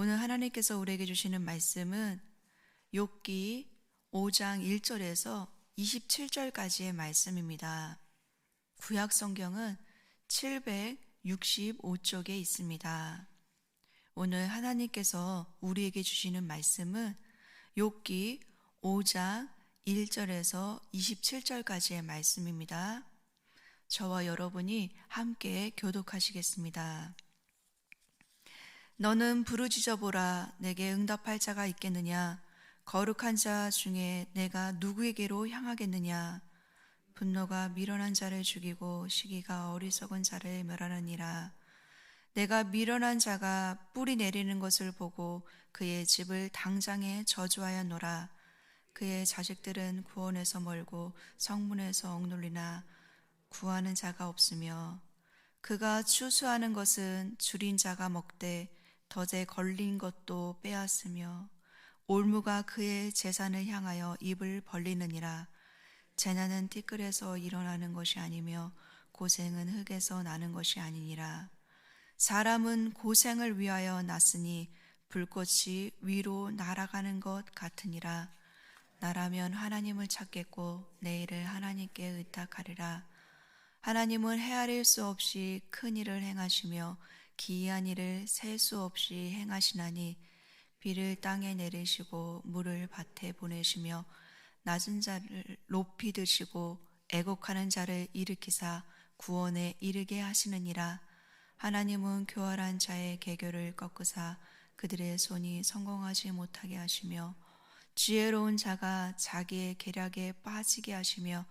오늘 하나님께서 우리에게 주시는 말씀은 욥기 5장 1절에서 27절까지의 말씀입니다. 구약 성경은 765쪽에 있습니다. 오늘 하나님께서 우리에게 주시는 말씀은 욥기 5장 1절에서 27절까지의 말씀입니다. 저와 여러분이 함께 교독하시겠습니다. 너는 부르짖어 보라 내게 응답할 자가 있겠느냐? 거룩한 자 중에 내가 누구에게로 향하겠느냐? 분노가 미련한 자를 죽이고 시기가 어리석은 자를 멸하느니라. 내가 미련한 자가 뿌리 내리는 것을 보고 그의 집을 당장에 저주하였노라. 그의 자식들은 구원에서 멀고 성문에서 억눌리나 구하는 자가 없으며 그가 추수하는 것은 줄인 자가 먹되 덫에 걸린 것도 빼앗으며 올무가 그의 재산을 향하여 입을 벌리느니라. 재난은 티끌에서 일어나는 것이 아니며 고생은 흙에서 나는 것이 아니니라. 사람은 고생을 위하여 났으니 불꽃이 위로 날아가는 것 같으니라. 나라면 하나님을 찾겠고 내일을 하나님께 의탁하리라. 하나님은 헤아릴 수 없이 큰 일을 행하시며 기이한 일을 셀 수 없이 행하시나니 비를 땅에 내리시고 물을 밭에 보내시며 낮은 자를 높이 드시고 애곡하는 자를 일으키사 구원에 이르게 하시느니라. 하나님은 교활한 자의 계교를 꺾으사 그들의 손이 성공하지 못하게 하시며 지혜로운 자가 자기의 계략에 빠지게 하시며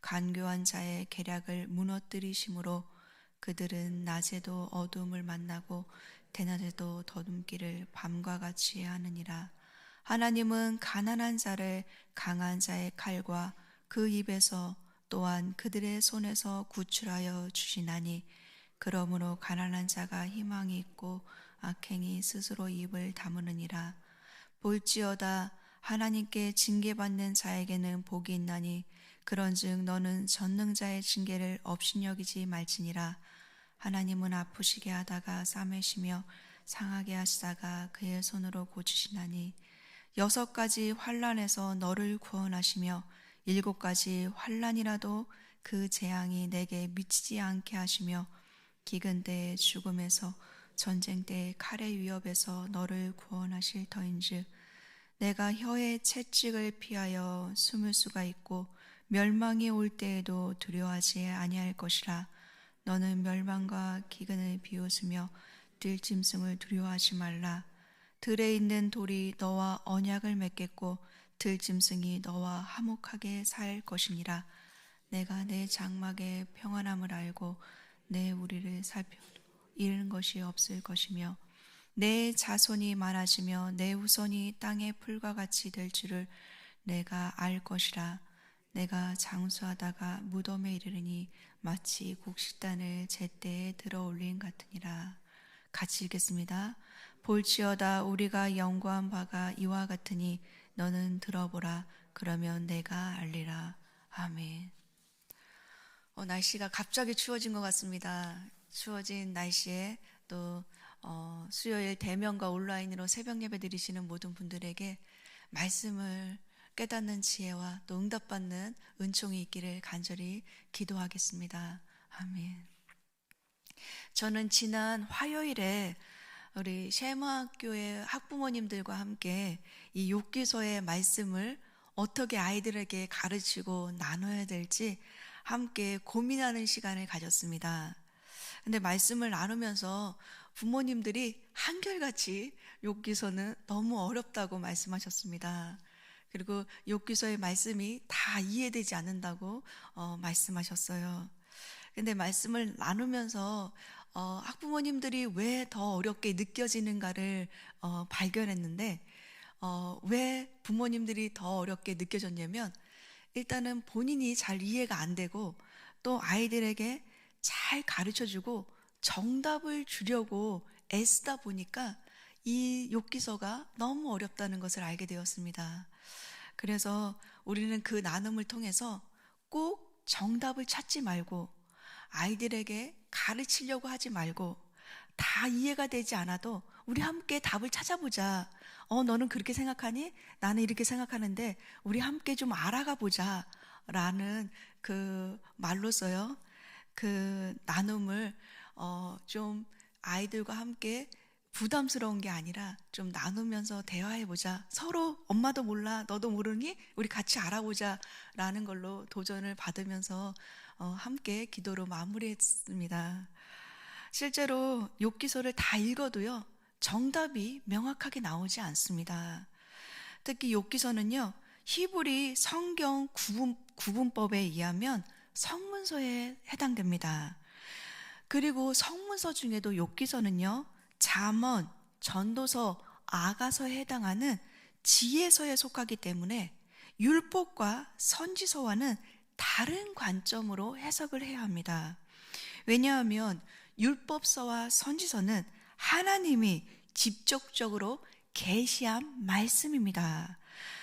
간교한 자의 계략을 무너뜨리심으로 그들은 낮에도 어둠을 만나고 대낮에도 더듬기를 밤과 같이 하느니라. 하나님은 가난한 자를 강한 자의 칼과 그 입에서 또한 그들의 손에서 구출하여 주시나니 그러므로 가난한 자가 희망이 있고 악행이 스스로 입을 다무느니라. 볼지어다 하나님께 징계받는 자에게는 복이 있나니 그런즉 너는 전능자의 징계를 업신여기지 말지니라 하나님은 아프시게 하다가 싸매시며 상하게 하시다가 그의 손으로 고치시나니 여섯 가지 환란에서 너를 구원하시며 일곱 가지 환란이라도 그 재앙이 내게 미치지 않게 하시며 기근 때의 죽음에서 전쟁 때의 칼의 위협에서 너를 구원하실 터인즉 내가 혀의 채찍을 피하여 숨을 수가 있고 멸망이 올 때에도 두려워하지 아니할 것이라 너는 멸망과 기근을 비웃으며 들짐승을 두려워하지 말라. 들에 있는 돌이 너와 언약을 맺겠고 들 짐승이 너와 화목하게 살 것이니라. 내가 내 장막의 평안함을 알고 내 우리를 살펴도 잃은 것이 없을 것이며 내 자손이 많아지며 내 후손이 땅의 풀과 같이 될 줄을 내가 알 것이라 내가 장수하다가 무덤에 이르르니 마치 곡식단을 제때에 들어 올린 같으니라. 같이 읽겠습니다. 볼지어다 우리가 영구한 바가 이와 같으니 너는 들어보라. 그러면 내가 알리라. 아멘. 어, 날씨가 갑자기 추워진 것 같습니다. 추워진 날씨에 또 어, 수요일 대면과 온라인으로 새벽 예배 드리시는 모든 분들에게 말씀을 깨닫는 지혜와 또 응답받는 은총이 있기를 간절히 기도하겠습니다. 아멘. 저는 지난 화요일에 우리 셰마학교의 학부모님들과 함께 이 욕기서의 말씀을 어떻게 아이들에게 가르치고 나눠야 될지 함께 고민하는 시간을 가졌습니다. 근데 말씀을 나누면서 부모님들이 한결같이 욕기서는 너무 어렵다고 말씀하셨습니다. 그리고 욥기서의 말씀이 다 이해되지 않는다고 어, 말씀하셨어요. 근데 말씀을 나누면서 어, 학부모님들이 왜 더 어렵게 느껴지는가를 어, 발견했는데 어, 왜 부모님들이 더 어렵게 느껴졌냐면 일단은 본인이 잘 이해가 안 되고 또 아이들에게 잘 가르쳐 주고 정답을 주려고 애쓰다 보니까 이 욕기서가 너무 어렵다는 것을 알게 되었습니다. 그래서 우리는 그 나눔을 통해서 꼭 정답을 찾지 말고 아이들에게 가르치려고 하지 말고 다 이해가 되지 않아도 우리 함께 답을 찾아보자. 어, 너는 그렇게 생각하니? 나는 이렇게 생각하는데 우리 함께 좀 알아가 보자. 라는 그 말로서요. 그 나눔을 어, 좀 아이들과 함께 부담스러운 게 아니라 좀 나누면서 대화해 보자. 서로 엄마도 몰라, 너도 모르니? 우리 같이 알아보자. 라는 걸로 도전을 받으면서 어, 함께 기도로 마무리했습니다. 실제로 욥기서를 다 읽어도요. 정답이 명확하게 나오지 않습니다. 특히 욥기서는요. 히브리 성경 구분, 구분 법에 의하면 성문서에 해당됩니다. 그리고 성문서 중에도 욥기서는요. 잠언, 전도서, 아가서에 해당하는 지혜서에 속하기 때문에 율법과 선지서와는 다른 관점으로 해석을 해야 합니다. 왜냐하면 율법서와 선지서는 하나님이 직접적으로 계시한 말씀입니다.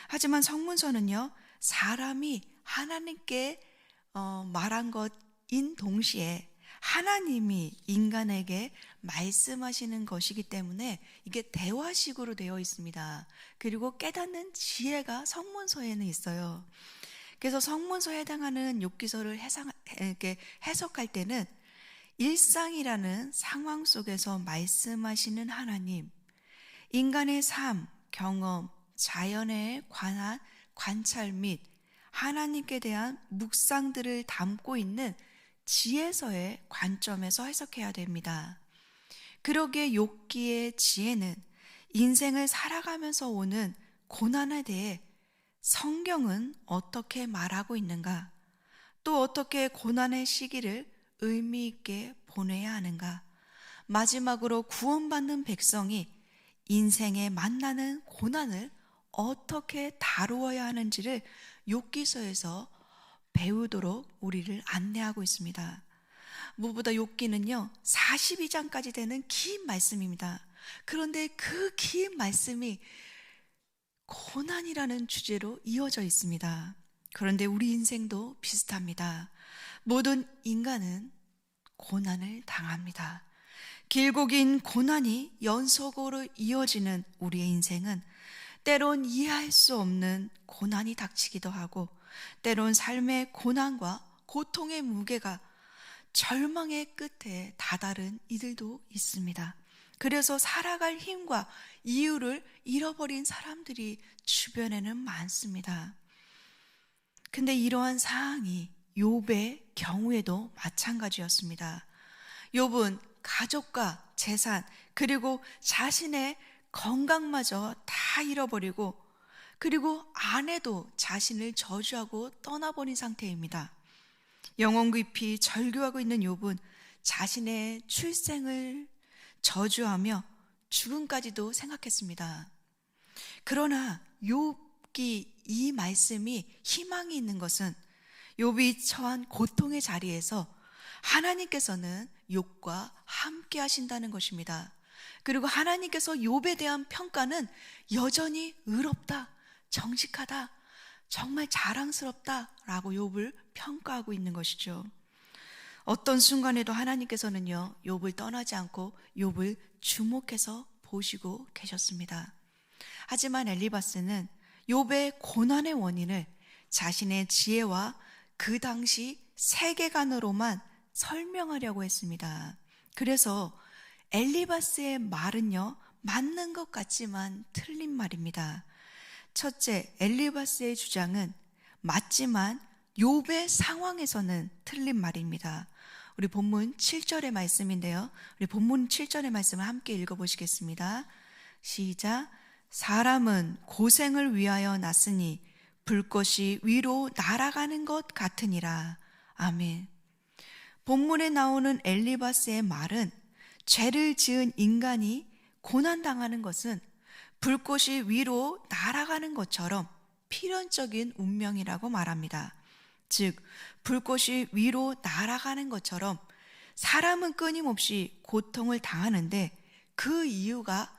하지만 성문서는요, 사람이 하나님께 어, 말한 것인 동시에 하나님이 인간에게 말씀하시는 것이기 때문에 이게 대화식으로 되어 있습니다. 그리고 깨닫는 지혜가 성문서에는 있어요. 그래서 성문서에 해당하는 욥기서를 해상, 이렇게 해석할 때는 일상이라는 상황 속에서 말씀하시는 하나님, 인간의 삶, 경험, 자연에 관한 관찰 및 하나님께 대한 묵상들을 담고 있는 지혜서의 관점에서 해석해야 됩니다. 그러기에 욥기의 지혜는 인생을 살아가면서 오는 고난에 대해 성경은 어떻게 말하고 있는가? 또 어떻게 고난의 시기를 의미 있게 보내야 하는가? 마지막으로 구원받는 백성이 인생에 만나는 고난을 어떻게 다루어야 하는지를 욥기서에서 배우도록 우리를 안내하고 있습니다. 무엇보다 욥기는요. 42장까지 되는 긴 말씀입니다. 그런데 그 긴 말씀이 고난이라는 주제로 이어져 있습니다. 그런데 우리 인생도 비슷합니다. 모든 인간은 고난을 당합니다. 길고 긴 고난이 연속으로 이어지는 우리의 인생은 때론 이해할 수 없는 고난이 닥치기도 하고 때론 삶의 고난과 고통의 무게가 절망의 끝에 다다른 이들도 있습니다. 그래서 살아갈 힘과 이유를 잃어버린 사람들이 주변에는 많습니다. 근데 이러한 사항이 욥의 경우에도 마찬가지였습니다. 욥은 가족과 재산 그리고 자신의 건강마저 다 잃어버리고 그리고 아내도 자신을 저주하고 떠나버린 상태입니다. 영혼 깊이 절규하고 있는 욥은 자신의 출생을 저주하며 죽음까지도 생각했습니다. 그러나 욥기 이 말씀이 희망이 있는 것은 욥이 처한 고통의 자리에서 하나님께서는 욥과 함께 하신다는 것입니다. 그리고 하나님께서 욥에 대한 평가는 여전히 의롭다, 정직하다, 정말 자랑스럽다라고 욥을 평가하고 있는 것이죠. 어떤 순간에도 하나님께서는요 욥을 떠나지 않고 욥을 주목해서 보시고 계셨습니다. 하지만 엘리바스는 욥의 고난의 원인을 자신의 지혜와 그 당시 세계관으로만 설명하려고 했습니다. 그래서 엘리바스의 말은요 맞는 것 같지만 틀린 말입니다. 첫째, 엘리바스의 주장은 맞지만 욥의 상황에서는 틀린 말입니다. 우리 본문 7절의 말씀인데요. 우리 본문 7절의 말씀을 함께 읽어 보시겠습니다. 시작. 사람은 고생을 위하여 났으니 불꽃이 위로 날아가는 것 같으니라. 아멘. 본문에 나오는 엘리바스의 말은 죄를 지은 인간이 고난당하는 것은 불꽃이 위로 날아가는 것처럼 필연적인 운명이라고 말합니다. 즉, 불꽃이 위로 날아가는 것처럼 사람은 끊임없이 고통을 당하는데 그 이유가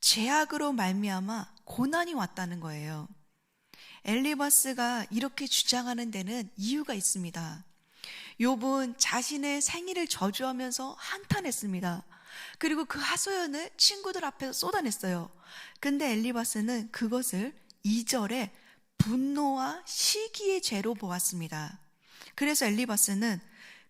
죄악으로 말미암아 고난이 왔다는 거예요. 엘리바스가 이렇게 주장하는 데는 이유가 있습니다. 욥은 자신의 생일을 저주하면서 한탄했습니다. 그리고 그 하소연을 친구들 앞에서 쏟아냈어요. 근데 엘리바스는 그것을 2절에 분노와 시기의 죄로 보았습니다. 그래서 엘리바스는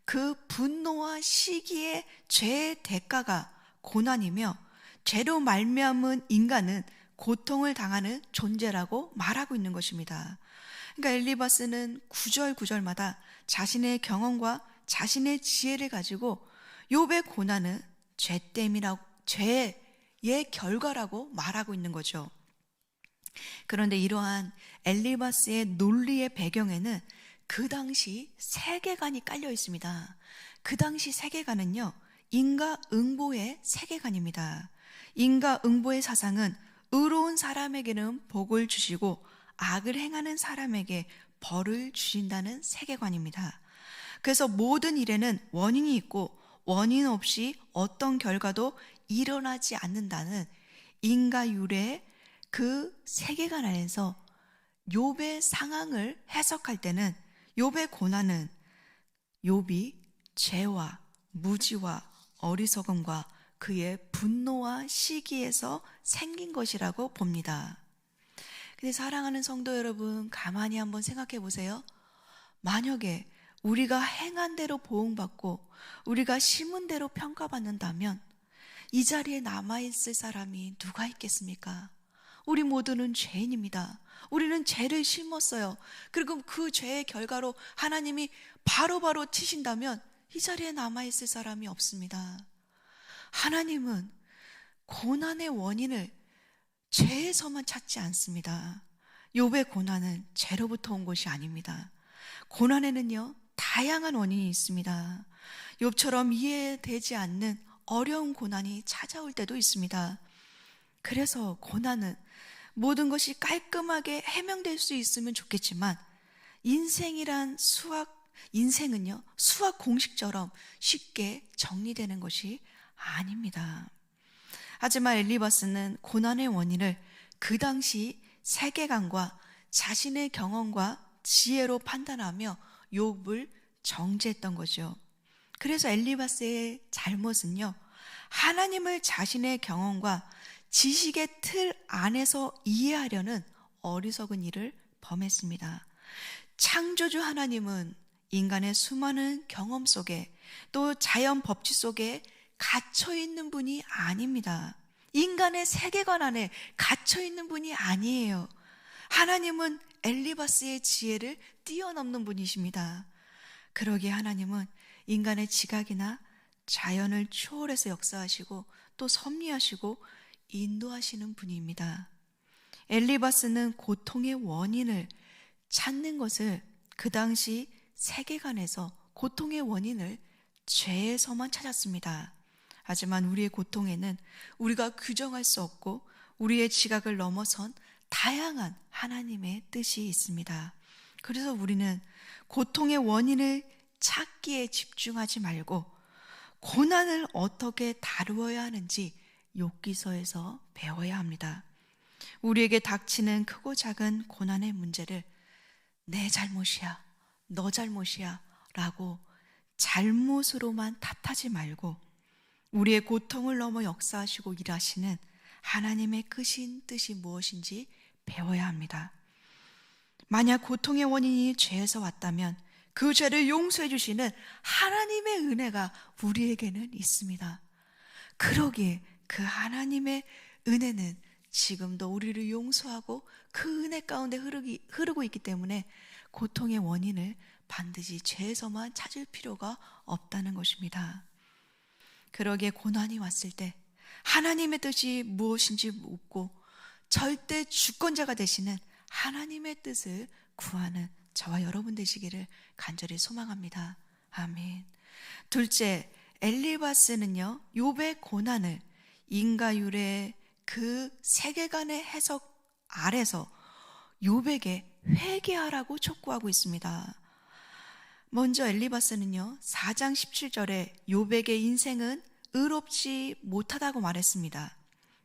그 분노와 시기의 죄의 대가가 고난이며 죄로 말미암은 인간은 고통을 당하는 존재라고 말하고 있는 것입니다. 그러니까 엘리바스는 구절 구절마다 자신의 경험과 자신의 지혜를 가지고 욥의 고난은 죄 때문이라고 죄의 결과라고 말하고 있는 거죠. 그런데 이러한 엘리바스의 논리의 배경에는 그 당시 세계관이 깔려 있습니다. 그 당시 세계관은요, 인과 응보의 세계관입니다. 인과 응보의 사상은 의로운 사람에게는 복을 주시고 악을 행하는 사람에게 벌을 주신다는 세계관입니다. 그래서 모든 일에는 원인이 있고 원인 없이 어떤 결과도 일어나지 않는다는 인과율의 그 세계관 안에서 욥의 상황을 해석할 때는 욥의 고난은 욥이 죄와 무지와 어리석음과 그의 분노와 시기에서 생긴 것이라고 봅니다. 근데 사랑하는 성도 여러분, 가만히 한번 생각해 보세요. 만약에 우리가 행한 대로 보응받고 우리가 심은 대로 평가받는다면 이 자리에 남아있을 사람이 누가 있겠습니까? 우리 모두는 죄인입니다. 우리는 죄를 심었어요. 그리고 그 죄의 결과로 하나님이 바로바로 바로 치신다면 이 자리에 남아있을 사람이 없습니다. 하나님은 고난의 원인을 죄에서만 찾지 않습니다. 욥의 고난은 죄로부터 온 것이 아닙니다. 고난에는요, 다양한 원인이 있습니다. 욥처럼 이해되지 않는 어려운 고난이 찾아올 때도 있습니다. 그래서 고난은 모든 것이 깔끔하게 해명될 수 있으면 좋겠지만 인생이란 수학 인생은요 수학 공식처럼 쉽게 정리되는 것이 아닙니다. 하지만 엘리바스는 고난의 원인을 그 당시 세계관과 자신의 경험과 지혜로 판단하며 욥을 정죄했던 거죠. 그래서 엘리바스의 잘못은요. 하나님을 자신의 경험과 지식의 틀 안에서 이해하려는 어리석은 일을 범했습니다. 창조주 하나님은 인간의 수많은 경험 속에 또 자연 법칙 속에 갇혀 있는 분이 아닙니다. 인간의 세계관 안에 갇혀 있는 분이 아니에요. 하나님은 엘리바스의 지혜를 뛰어넘는 분이십니다. 그러기에 하나님은 인간의 지각이나 자연을 초월해서 역사하시고 또 섭리하시고 인도하시는 분입니다. 엘리바스는 고통의 원인을 찾는 것을 그 당시 세계관에서 고통의 원인을 죄에서만 찾았습니다. 하지만 우리의 고통에는 우리가 규정할 수 없고 우리의 지각을 넘어선 다양한 하나님의 뜻이 있습니다. 그래서 우리는 고통의 원인을 찾기에 집중하지 말고 고난을 어떻게 다루어야 하는지 욥기서에서 배워야 합니다. 우리에게 닥치는 크고 작은 고난의 문제를 내 잘못이야, 너 잘못이야 라고 잘못으로만 탓하지 말고 우리의 고통을 넘어 역사하시고 일하시는 하나님의 크신 뜻이 무엇인지 배워야 합니다. 만약 고통의 원인이 죄에서 왔다면 그 죄를 용서해 주시는 하나님의 은혜가 우리에게는 있습니다. 그러기에 그 하나님의 은혜는 지금도 우리를 용서하고 그 은혜 가운데 흐르기, 흐르고 있기 때문에 고통의 원인을 반드시 죄에서만 찾을 필요가 없다는 것입니다. 그러기에 고난이 왔을 때 하나님의 뜻이 무엇인지 묻고 절대 주권자가 되시는 하나님의 뜻을 구하는 저와 여러분 되시기를 간절히 소망합니다. 아멘. 둘째, 엘리바스는요, 욥의 고난을 인가율의 그 세계관의 해석 아래서 욥에게 회개하라고 촉구하고 있습니다. 먼저 엘리바스는요, 4장 17절에 욥에게 인생은 의롭지 못하다고 말했습니다.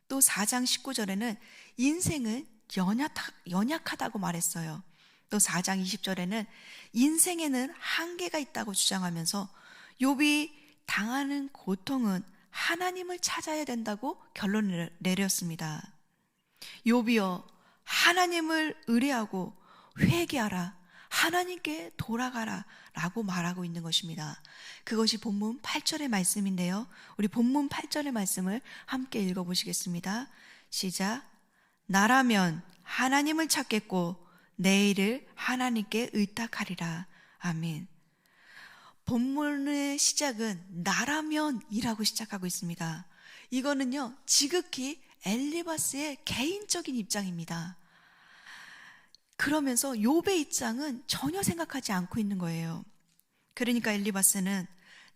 또 4장 19절에는 인생은 연약, 연약하다고 말했어요. 또 4장 20절에는 인생에는 한계가 있다고 주장하면서 욥이 당하는 고통은 하나님을 찾아야 된다고 결론을 내렸습니다. 욥이여 하나님을 의뢰하고 회개하라. 하나님께 돌아가라. 라고 말하고 있는 것입니다. 그것이 본문 8절의 말씀인데요. 우리 본문 8절의 말씀을 함께 읽어 보시겠습니다. 시작. 나라면 하나님을 찾겠고 내일을 하나님께 의탁하리라. 아멘. 본문의 시작은 나라면이라고 시작하고 있습니다. 이거는요, 지극히 엘리바스의 개인적인 입장입니다. 그러면서 욥의 입장은 전혀 생각하지 않고 있는 거예요. 그러니까 엘리바스는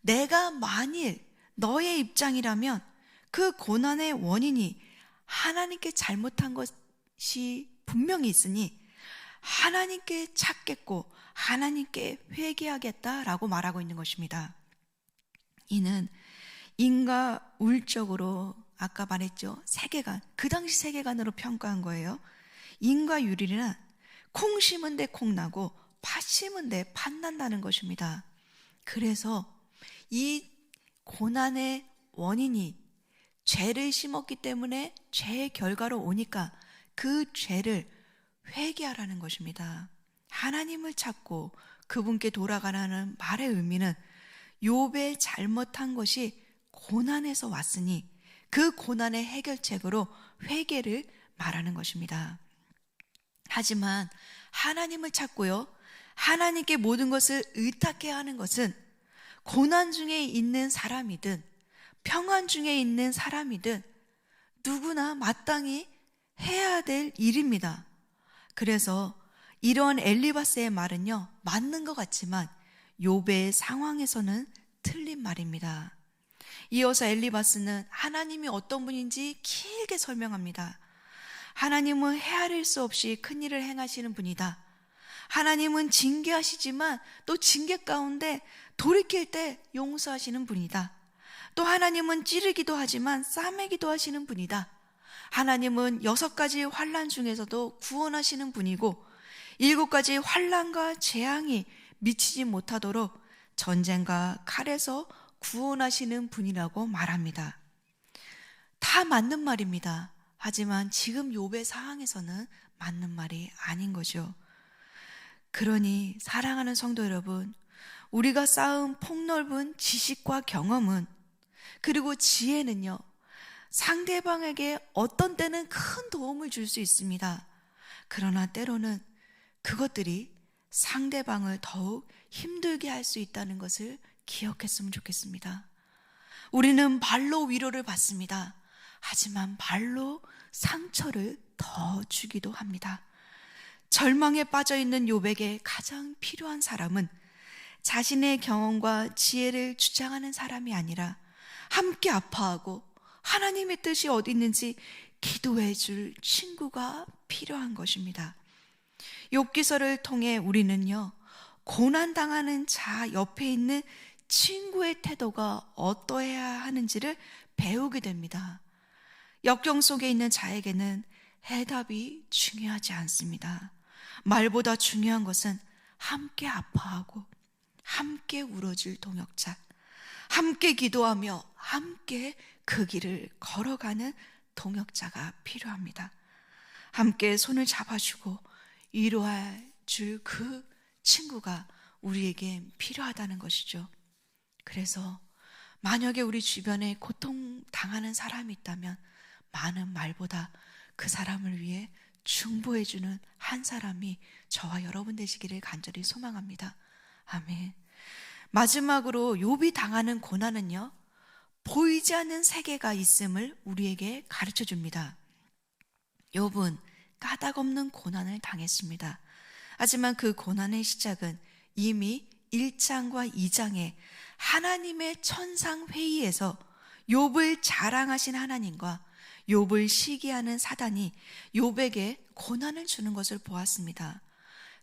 내가 만일 너의 입장이라면 그 고난의 원인이 하나님께 잘못한 것이 분명히 있으니 하나님께 찾겠고 하나님께 회개하겠다라고 말하고 있는 것입니다. 이는 인과 울적으로 아까 말했죠. 세계관. 그 당시 세계관으로 평가한 거예요. 인과 유리는 콩 심은 데 콩 나고 팥 심은 데 팥 난다는 것입니다. 그래서 이 고난의 원인이 죄를 심었기 때문에 죄의 결과로 오니까 그 죄를 회개하라는 것입니다. 하나님을 찾고 그분께 돌아가라는 말의 의미는 욥의 잘못한 것이 고난에서 왔으니 그 고난의 해결책으로 회개를 말하는 것입니다. 하지만 하나님을 찾고요. 하나님께 모든 것을 의탁해야 하는 것은 고난 중에 있는 사람이든 평안 중에 있는 사람이든 누구나 마땅히 해야 될 일입니다. 그래서 이런 엘리바스의 말은요, 맞는 것 같지만 요배의 상황에서는 틀린 말입니다. 이어서 엘리바스는 하나님이 어떤 분인지 길게 설명합니다. 하나님은 헤아릴 수 없이 큰 일을 행하시는 분이다. 하나님은 징계하시지만 또 징계 가운데 돌이킬 때 용서하시는 분이다. 또 하나님은 찌르기도 하지만 싸매기도 하시는 분이다. 하나님은 여섯 가지 환란 중에서도 구원하시는 분이고 일곱 가지 환란과 재앙이 미치지 못하도록 전쟁과 칼에서 구원하시는 분이라고 말합니다. 다 맞는 말입니다. 하지만 지금 욥의 상황에서는 맞는 말이 아닌 거죠. 그러니 사랑하는 성도 여러분, 우리가 쌓은 폭넓은 지식과 경험은 그리고 지혜는요. 상대방에게 어떤 때는 큰 도움을 줄 수 있습니다. 그러나 때로는 그것들이 상대방을 더욱 힘들게 할 수 있다는 것을 기억했으면 좋겠습니다. 우리는 발로 위로를 받습니다. 하지만 발로 상처를 더 주기도 합니다. 절망에 빠져 있는 요백에 가장 필요한 사람은 자신의 경험과 지혜를 주장하는 사람이 아니라 함께 아파하고 하나님의 뜻이 어디 있는지 기도해 줄 친구가 필요한 것입니다. 욥기서를 통해 우리는요. 고난 당하는 자 옆에 있는 친구의 태도가 어떠해야 하는지를 배우게 됩니다. 역경 속에 있는 자에게는 해답이 중요하지 않습니다. 말보다 중요한 것은 함께 아파하고 함께 울어줄 동역자, 함께 기도하며 함께 그 길을 걸어가는 동역자가 필요합니다. 함께 손을 잡아주고 위로할 줄 그 친구가 우리에게 필요하다는 것이죠. 그래서 만약에 우리 주변에 고통 당하는 사람이 있다면 많은 말보다 그 사람을 위해 중보해주는 한 사람이 저와 여러분 되시기를 간절히 소망합니다. 아멘. 마지막으로 욥이 당하는 고난은요. 보이지 않는 세계가 있음을 우리에게 가르쳐 줍니다. 욥은 까닭 없는 고난을 당했습니다. 하지만 그 고난의 시작은 이미 1장과 2장에 하나님의 천상 회의에서 욥을 자랑하신 하나님과 욥을 시기하는 사단이 욥에게 고난을 주는 것을 보았습니다.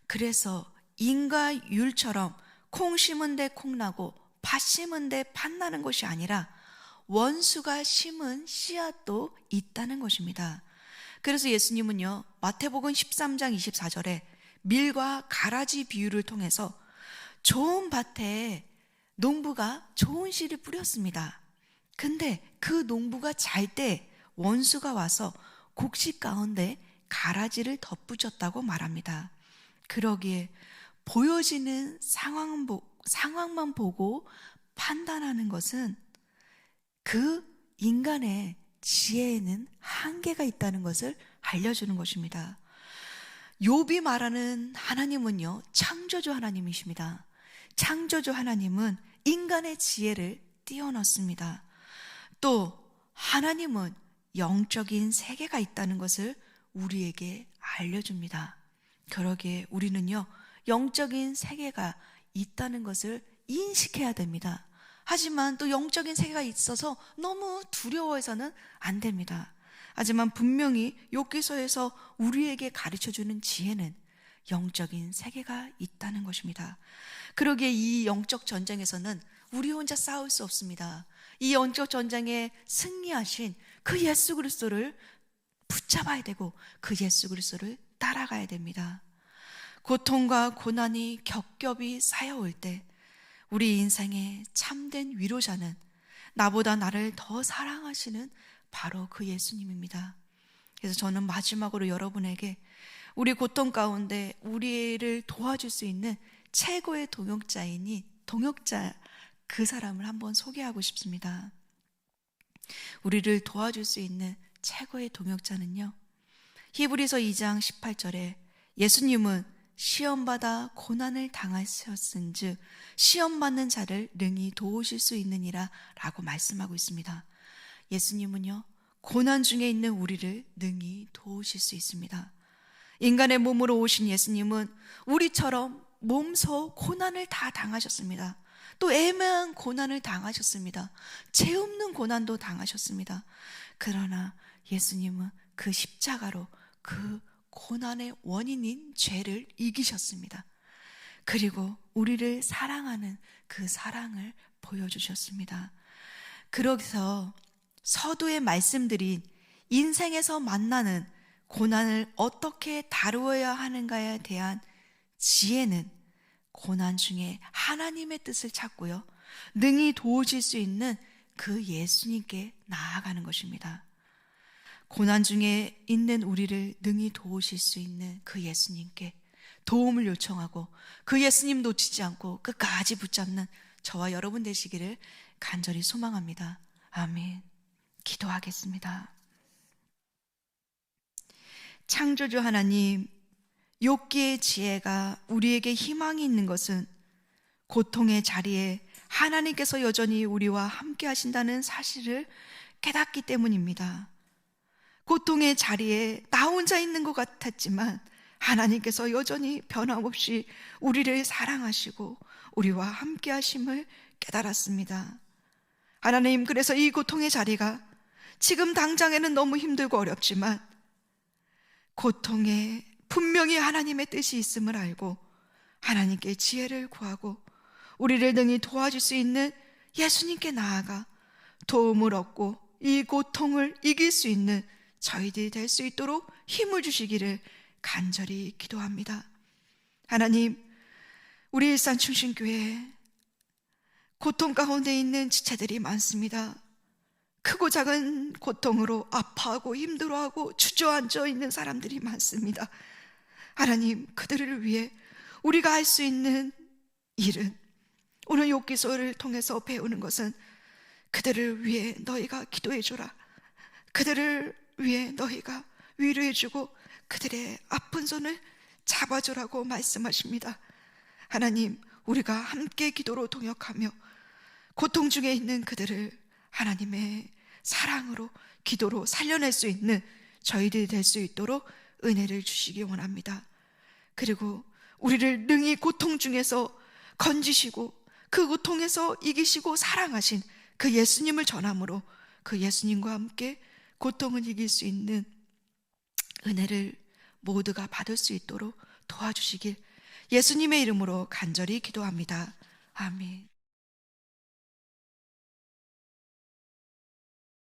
그래서 인과 율처럼 콩 심은 데 콩 나고 팥 심은 데팥 나는 것이 아니라 원수가 심은 씨앗도 있다는 것입니다. 그래서 예수님은요, 마태복음 13장 24절에 밀과 가라지 비유를 통해서 좋은 밭에 농부가 좋은 씨를 뿌렸습니다. 근데 그 농부가 잘 때 원수가 와서 곡식 가운데 가라지를 덧붙였다고 말합니다. 그러기에 보여지는 상황, 상황만 보고 판단하는 것은 그 인간의 지혜에는 한계가 있다는 것을 알려주는 것입니다. 욥이 말하는 하나님은요, 창조주 하나님이십니다. 창조주 하나님은 인간의 지혜를 띄워넣습니다. 또 하나님은 영적인 세계가 있다는 것을 우리에게 알려줍니다. 그러기에 우리는요, 영적인 세계가 있다는 것을 인식해야 됩니다. 하지만 또 영적인 세계가 있어서 너무 두려워해서는 안 됩니다. 하지만 분명히 욥기서에서 우리에게 가르쳐 주는 지혜는 영적인 세계가 있다는 것입니다. 그러기에 이 영적 전쟁에서는 우리 혼자 싸울 수 없습니다. 이 영적 전쟁에 승리하신 그 예수 그리스도를 붙잡아야 되고 그 예수 그리스도를 따라가야 됩니다. 고통과 고난이 겹겹이 쌓여올 때 우리 인생의 참된 위로자는 나보다 나를 더 사랑하시는 바로 그 예수님입니다. 그래서 저는 마지막으로 여러분에게 우리 고통 가운데 우리를 도와줄 수 있는 최고의 동역자이니 동역자 그 사람을 한번 소개하고 싶습니다. 우리를 도와줄 수 있는 최고의 동역자는요. 히브리서 2장 18절에 예수님은 시험받아 고난을 당하셨은즉 시험받는 자를 능히 도우실 수 있느니라 라고 말씀하고 있습니다. 예수님은요, 고난 중에 있는 우리를 능히 도우실 수 있습니다. 인간의 몸으로 오신 예수님은 우리처럼 몸소 고난을 다 당하셨습니다. 또 애매한 고난을 당하셨습니다. 죄 없는 고난도 당하셨습니다. 그러나 예수님은 그 십자가로 그 고난의 원인인 죄를 이기셨습니다. 그리고 우리를 사랑하는 그 사랑을 보여주셨습니다. 그러기서 서두에 말씀드린 인생에서 만나는 고난을 어떻게 다루어야 하는가에 대한 지혜는 고난 중에 하나님의 뜻을 찾고요. 능히 도우실 수 있는 그 예수님께 나아가는 것입니다. 고난 중에 있는 우리를 능히 도우실 수 있는 그 예수님께 도움을 요청하고 그 예수님 놓치지 않고 끝까지 붙잡는 저와 여러분 되시기를 간절히 소망합니다. 아멘. 기도하겠습니다. 창조주 하나님, 욕기의 지혜가 우리에게 희망이 있는 것은 고통의 자리에 하나님께서 여전히 우리와 함께 하신다는 사실을 깨닫기 때문입니다. 고통의 자리에 나 혼자 있는 것 같았지만 하나님께서 여전히 변함없이 우리를 사랑하시고 우리와 함께 하심을 깨달았습니다. 하나님, 그래서 이 고통의 자리가 지금 당장에는 너무 힘들고 어렵지만 고통에 분명히 하나님의 뜻이 있음을 알고 하나님께 지혜를 구하고 우리를 능히 도와줄 수 있는 예수님께 나아가 도움을 얻고 이 고통을 이길 수 있는 저희들이 될 수 있도록 힘을 주시기를 간절히 기도합니다. 하나님, 우리 일산 충신교회 고통 가운데 있는 지체들이 많습니다. 크고 작은 고통으로 아파하고 힘들어하고 주저앉아 있는 사람들이 많습니다. 하나님, 그들을 위해 우리가 할 수 있는 일은 오늘 욕기소를 통해서 배우는 것은 그들을 위해 너희가 기도해 줘라. 그들을 위해 너희가 위로해 주고 그들의 아픈 손을 잡아주라고 말씀하십니다. 하나님, 우리가 함께 기도로 동역하며 고통 중에 있는 그들을 하나님의 사랑으로 기도로 살려낼 수 있는 저희들이 될 수 있도록 은혜를 주시기 원합니다. 그리고 우리를 능히 고통 중에서 건지시고 그 고통에서 이기시고 사랑하신 그 예수님을 전함으로 그 예수님과 함께 고통을 이길 수 있는 은혜를 모두가 받을 수 있도록 도와주시길 예수님의 이름으로 간절히 기도합니다. 아멘.